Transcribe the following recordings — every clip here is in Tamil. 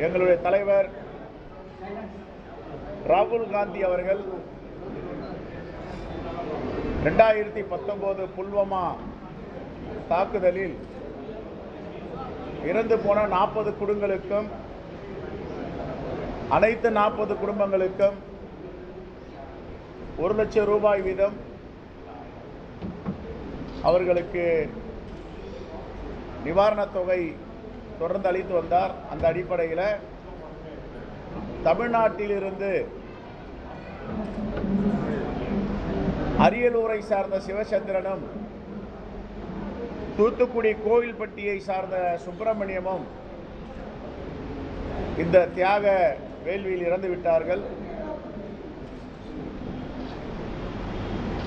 எங்களுடைய தலைவர் ராகுல் காந்தி அவர்கள் ரெண்டாயிரத்தி பத்தொம்போது புல்வாமா தாக்குதலில் இறந்து போன நாற்பது குடும்பங்களுக்கும் அனைத்து நாற்பது குடும்பங்களுக்கும் ஒரு லட்சம் ரூபாய் வீதம் அவர்களுக்கு நிவாரணத் தொகை தொடர்ந்து அளித்து வந்தார். அந்த அடிப்படையில் தமிழ்நாட்டிலிருந்து அரியலூரை சார்ந்த சிவச்சந்திரனும் தூத்துக்குடி கோவில்பட்டியை சார்ந்த சுப்பிரமணியமும் இந்த தியாக வேள்வியில் இறந்து விட்டார்கள்.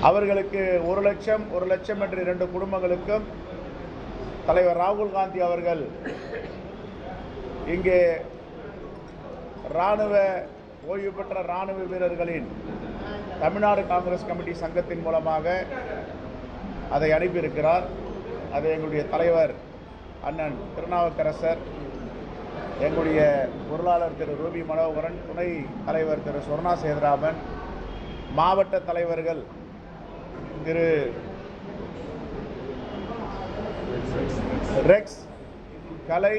அவர்களுக்கு ஒரு லட்சம் ஒரு லட்சம் என்று இரண்டு குடும்பங்களுக்கும் தலைவர் ராகுல் காந்தி அவர்கள் இங்கே இராணுவ ஓய்வு பெற்ற இராணுவ வீரர்களின் தமிழ்நாடு காங்கிரஸ் கமிட்டி சங்கத்தின் மூலமாக அதை அனுப்பியிருக்கிறார். அதை எங்களுடைய தலைவர் அண்ணன் திருநாவுக்கரசர் எங்களுடைய பொருளாளர் திரு ரூபி மனோகரன் துணை தலைவர் திரு சொர்ணா சேதுராமன் மாவட்ட தலைவர்கள் திரு ரெக்ஸ் கலை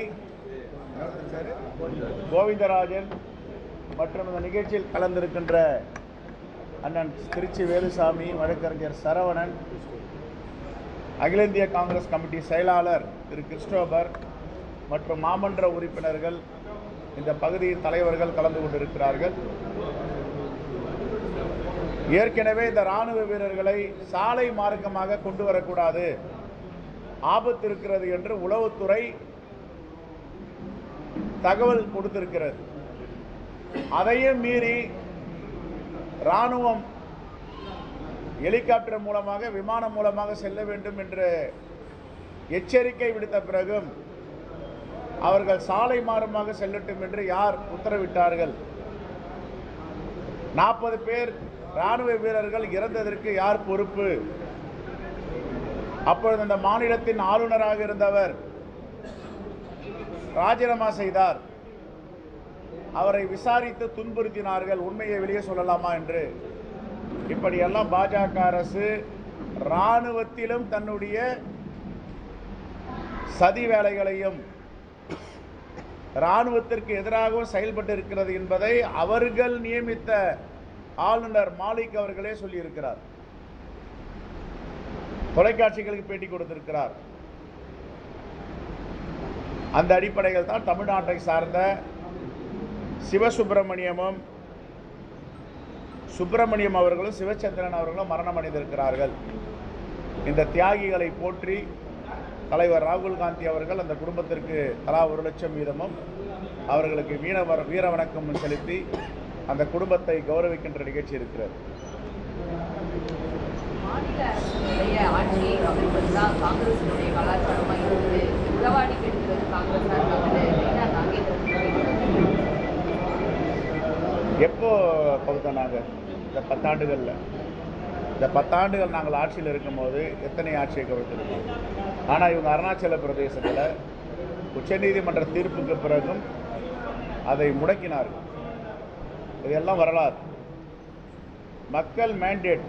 கோவிந்தராஜன் மற்றும் இந்த நிகழ்ச்சியில் கலந்திருக்கின்ற அண்ணன் திருச்சி வேலுசாமி வழக்கறிஞர் சரவணன் அகில இந்திய காங்கிரஸ் கமிட்டி செயலாளர் திரு கிறிஸ்டோபர் மற்றும் மாமன்ற உறுப்பினர்கள் இந்த பகுதியின் தலைவர்கள் கலந்து கொண்டிருக்கிறார்கள். ஏற்கனவே இந்த ராணுவ வீரர்களை சாலை மார்க்கமாக கொண்டு வரக்கூடாது. ஆபத்து இருக்கிறது என்று உளவுத்துறை தகவல் கொடுத்திருக்கிறது. அதையும் மீறி ராணுவம் ஹெலிகாப்டர் மூலமாக விமானம் மூலமாக செல்ல வேண்டும் என்று எச்சரிக்கை விடுத்த பிறகும் அவர்கள் சாலை மாறுமாக செல்லட்டும் என்று யார் உத்தரவிட்டார்கள்? நாற்பது பேர் ராணுவ வீரர்கள் இறந்ததற்கு யார் பொறுப்பு? அப்பொழுது அந்த மாநிலத்தின் ஆளுநராக இருந்தவர் ராஜினாமா செய்தார். அவரை விசாரித்து துன்புறுத்தினார்கள். உண்மையை வெளியே சொல்லலாமா என்று. இப்படியெல்லாம் பாஜக அரசு இராணுவத்திலும் தன்னுடைய சதி வேலைகளையும் இராணுவத்திற்கு எதிராகவும் செயல்பட்டு இருக்கிறது என்பதை அவர்கள் நியமித்த ஆளுநர் மாலிக் அவர்களே சொல்லியிருக்கிறார். தொலைக்காட்சிகளுக்கு பேட்டி கொடுத்திருக்கிறார். அந்த அடிப்படையில் தான் தமிழ்நாட்டை சார்ந்த சிவசுப்பிரமணியமும் சுப்பிரமணியம் அவர்களும் சிவச்சந்திரன் அவர்களும் மரணம் அடைந்திருக்கிறார்கள். இந்த தியாகிகளை போற்றி தலைவர் ராகுல் காந்தி அவர்கள் அந்த குடும்பத்திற்கு தலா ஒரு லட்சம் வீதமும் அவர்களுக்கு மீனவர் வீர வணக்கம் செலுத்தி அந்த குடும்பத்தை கௌரவிக்கின்ற நிகழ்ச்சி இருக்கிறது. மாநில அரசுடைய ஆட்சியை கவிழ்ப்பது காங்கிரசினுடைய கலாச்சாரமாக இருக்குது உளவாடி எப்போ பகுத்தோம் நாங்கள் இந்த பத்தாண்டுகளில். இந்த பத்தாண்டுகள் நாங்கள் ஆட்சியில் இருக்கும்போது எத்தனை ஆட்சியை கவிழ்த்திருக்கோம்? ஆனால் இவங்க அருணாச்சல பிரதேசத்தில் உச்சநீதிமன்ற தீர்ப்புக்கு பிறகும் அதை முடக்கினார்கள். இதெல்லாம் வரலாறு. மக்கள் மேண்டேட்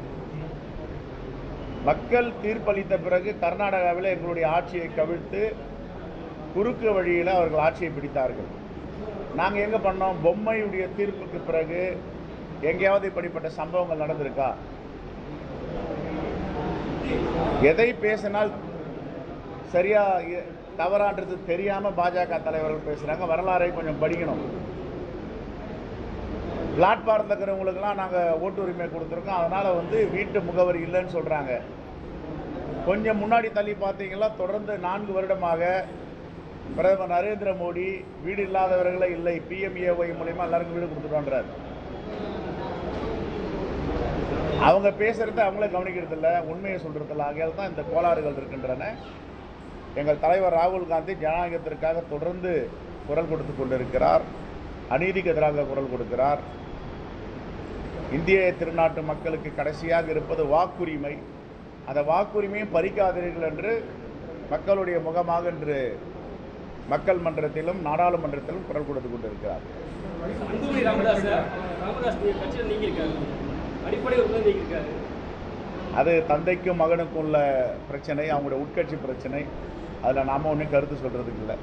மக்கள் தீர்ப்பளித்த பிறகு கர்நாடகாவில் எங்களுடைய ஆட்சியை கவிழ்த்து குறுக்கு வழியில் அவர்கள் ஆட்சியை பிடித்தார்கள். நாங்கள் எங்கே பண்ணோம்? பொம்மையுடைய தீர்ப்புக்கு பிறகு எங்கேயாவது இப்படிப்பட்ட சம்பவங்கள் நடந்திருக்கா? எதை பேசினால் சரியா தவறான்றது தெரியாமல் பாஜக தலைவர்கள் பேசுகிறாங்க வரலாறை கொஞ்சம் படிக்கணும். பிளாட்பாரத்தில் இருக்கிறவங்களுக்கெல்லாம் நாங்கள் ஓட்டு உரிமை கொடுத்துருக்கோம். அதனால் வந்து வீட்டு முகவரி இல்லைன்னு சொல்கிறாங்க கொஞ்சம் முன்னாடி தள்ளி பார்த்தீங்கன்னா தொடர்ந்து நான்கு வருடமாக பிரதமர் நரேந்திர மோடி வீடு இல்லாதவர்களே இல்லை பிஎம்ஏஒய் மூலயமா எல்லாருக்கும் வீடு கொடுத்துட்டோன்றார். அவங்க பேசுறது அவங்களே கவனிக்கிறதில்ல உண்மையை சொல்றதில்ல. ஆகையால் தான் இந்த கோளாறுகள் இருக்கின்றன. எங்கள் தலைவர் ராகுல் காந்தி ஜனநாயகத்திற்காக தொடர்ந்து குரல் கொடுத்து கொண்டிருக்கிறார். அநீதிக்கு எதிராக குரல் கொடுக்கிறார். இந்திய திருநாட்டு மக்களுக்கு கடைசியாக இருப்பது வாக்குரிமை. அந்த வாக்குரிமையும் பறிக்காதீர்கள் என்று மக்களுடைய முகமாக இன்று மக்கள் மன்றத்திலும் நாடாளுமன்றத்திலும் குரல் கொடுத்து கொண்டிருக்கிறார். அது தந்தைக்கும் மகனுக்கும் உள்ள பிரச்சனை அவங்களுடைய உட்கட்சி பிரச்சனை. அதில் நாம ஒன்றும் கருத்து சொல்கிறதுக்கு இல்லை.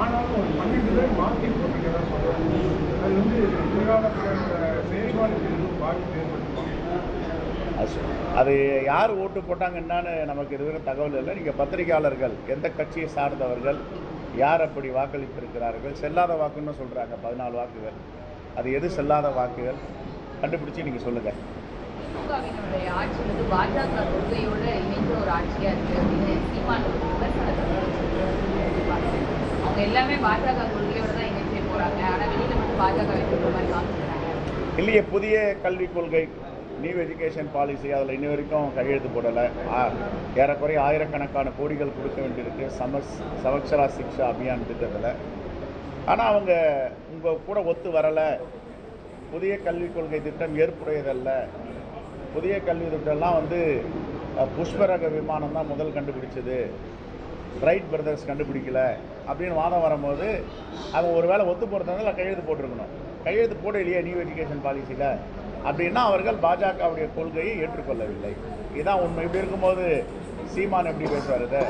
ஆனாலும் ஒரு பன்னெண்டு பேர் மாற்றி போட்டிருக்கிறதா சொல்கிறாங்க அது யார் ஓட்டு போட்டாங்க என்னன்னு நமக்கு இதுவரை தகவல் இல்லை. நீங்கள் பத்திரிகையாளர்கள் எந்த கட்சியை சார்ந்தவர்கள் யார் அப்படி வாக்களித்திருக்கிறார்கள் செல்லாத வாக்குன்னு சொல்கிறாங்க பதினாலு வாக்குகள். அது எது செல்லாத வாக்குகள்? கண்டுபிடிச்சி நீங்கள் சொல்லுங்கள் இல்லையே புதிய கல்விக் கொள்கை நியூ எஜுகேஷன் பாலிசி அதில் இன்னி வரைக்கும் கையெழுத்து போடலை. ஏறக்குறைய ஆயிரக்கணக்கான கோடிகள் கொடுக்க வேண்டியிருக்கு. சமஸ் சமக்ஷரா சிக்ஷா அபியான் திட்டத்தில். ஆனால் அவங்க உங்கள் கூட ஒத்து வரலை. புதிய கல்விக் கொள்கை திட்டம் ஏற்புடையதல்ல. புதிய கல்வி திட்டம்லாம் வந்து புஷ்பரக விமானம் தான் முதல் கண்டுபிடிச்சது. ரைட் பிரதர்ஸ் கண்டுபிடிக்கல அப்படின்னு வாதம் வரும்போது அவங்க ஒரு வேளை ஒத்து போகிறதுனால கையெழுத்து போட்டிருக்கணும். கையெழுத்து போட இல்லையா நியூ எஜுகேஷன் பாலிசியில் அப்படின்னா அவர்கள் பாஜகவுடைய கொள்கையை ஏற்றுக்கொள்ளவில்லை. இதுதான் உண்மை. இப்படி இருக்கும்போது சீமான் எப்படி பேசுவார் இதை?